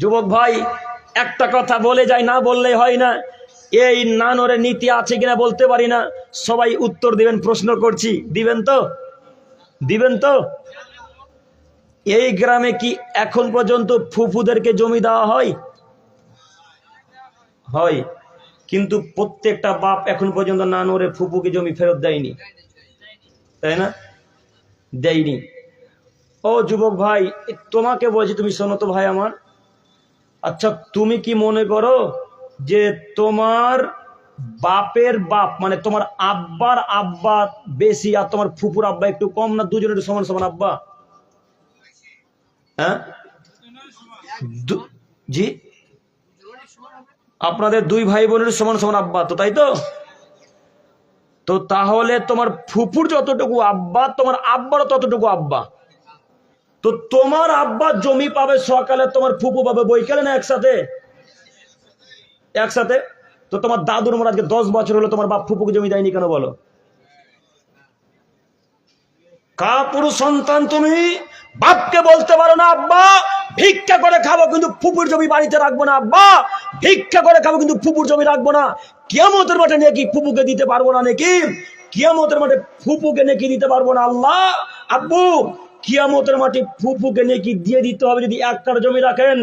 যুবক ভাই, একটা কথা বলে যায়, না বললে হয় না। এই নানরে নীতি আছে কিনা বলতে পারি না। সবাই উত্তর দিবেন, প্রশ্ন করছি। দিবেন তো? দিবেন তো? এই গ্রামে কি এখন পর্যন্ত ফুফুদেরকে জমি দেওয়া হয়? হয়। কিন্তু প্রত্যেকটা বাপ এখন পর্যন্ত নানরে ফুপুকে জমি ফেরত দেয়নি। তাই না? দেয়নি। ও যুবক ভাই, তোমাকে বলছি, তুমি শোনো তো ভাই আমার। আচ্ছা তুমি কি মনে করো যে তোমার বাপের বাপ মানে তোমার আব্বার আব্বা বেশি আর তোমার ফুপুর আব্বা একটু কম না দুজনের সমান সমান আব্বা? হ্যাঁ? জি? আপনাদের দুই ভাই বোনের সমান সমান আব্বা তো, তাই তো? তো তাহলে তোমার ফুপুর যতটুকু আব্বা, তোমার আব্বারও ততটুকু আব্বা। তো তোমার আব্বা জমি পাবে সকালে, তোমার ফুপু পাবে বৈকালে না একসাথে? একসাথে? তো তোমার দাদুর মোর আজকে দশ বছর হলো, তোমার বাপ ফুপুকে জমি দেয়নি কেন বলো? কাপুরুষ সন্তান তুমি, বাপকে বলতে পারো না, আব্বা, ভিক্ষা করে খাব কিন্তু ফুপুর জমি বাড়িতে রাখব না, আব্বা, ভিক্ষা করে খাব কিন্তু ফুপুর জমি রাখব না। কিয়ামতের মাঠে নাকি ফুপুকে দিতে পারব না নাকি? কিয়ামতের মাঠে ফুপুকে নাকি দিতে পারব না, আল্লাহ, আব্বু কিয়ামতের মাটি ফুফুকে নিয়ে কি দিয়ে দিতে হবে। যদি এক কাঠা জমি রাখেন,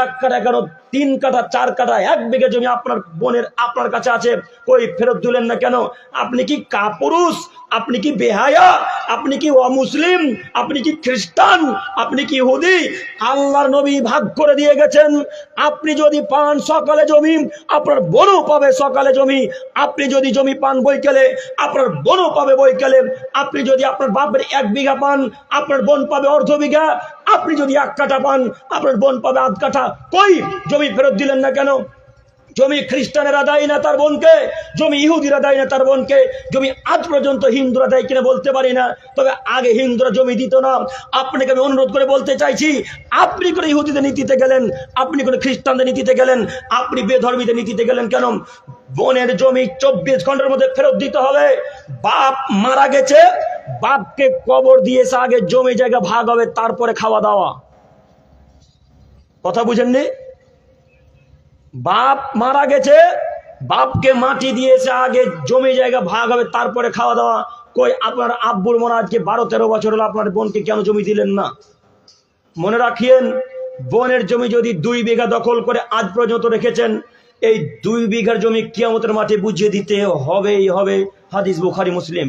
এক কাঠা কেন তিন কাঠা, চার কাঠা, এক বিঘা জমি আপনার বোনের, আপনার কাছে আছে। কই, ফেরত দিলেন না কেন? আপনি কি কাপুরুষ? আপনি কি বেহায়া? আপনি কি অমুসলিম? আপনি কি খ্রিস্টান? আপনি কি হুদি আল্লাহর নবী ভাগ করে দিয়ে গেছেন। আপনি যদি পান সকালে জমি, আপনার বোনও পাবে সকালে জমি। আপনি যদি জমি পান বৈকালে, আপনার বোনও পাবে বৈকালে। আপনি যদি আপনার বাপের এক বিঘা পান, আপনার বোন পাবে অর্ধ বিঘা। আপনি যদি এক কাঠা পান, আপনার বোন পাবে আধ কাঠা। কই? জমি ফেরত দিলেন না কেন? জমি খ্রিস্টানেরা দেয় না তার বোনকে, জমি ইহুদিরা দেয় না তার বোনকে, জমি আজ পর্যন্ত হিন্দুরা দেয় কিনা বলতে পারি না। তবে আগে হিন্দুরা জমি দিত না। আপনাকে আমি অনুরোধ করে বলতে চাইছি, আপনি করে ইহুদিদের নীতিতে গেলেন, আপনি করে খ্রিস্টানদের নীতিতে গেলেন, আপনি বেধর্মীদের নীতিতে গেলেন কেন? বোনের জমি চব্বিশ ঘণ্টার মধ্যে ফেরত দিতে হবে। বাপ মারা গেছে বাপকে কবর দিয়েছে আগে জমি জায়গা ভাগ হবে, তারপরে খাওয়া দাওয়া। কথা বুঝেননি? বাপ মারা গেছে, বাপকে মাটি দিয়েছে আগে জমি জায়গা ভাগ হবে, তারপরে খাওয়া দাওয়া। কই, আপনার আব্বুর মনে আজকে বারো তেরো বছর হলো, আপনার বোনকে কেন জমি দিলেন না? মনে রাখিয়েন, বোনের জমি যদি দুই বিঘা দখল করে আজ পর্যন্ত রেখেছেন, এই দুই বিঘার জমি কিয়ামতের মাঠে বুঝিয়ে দিতে হবেই হবে। হাদিস বুখারি, মুসলিম।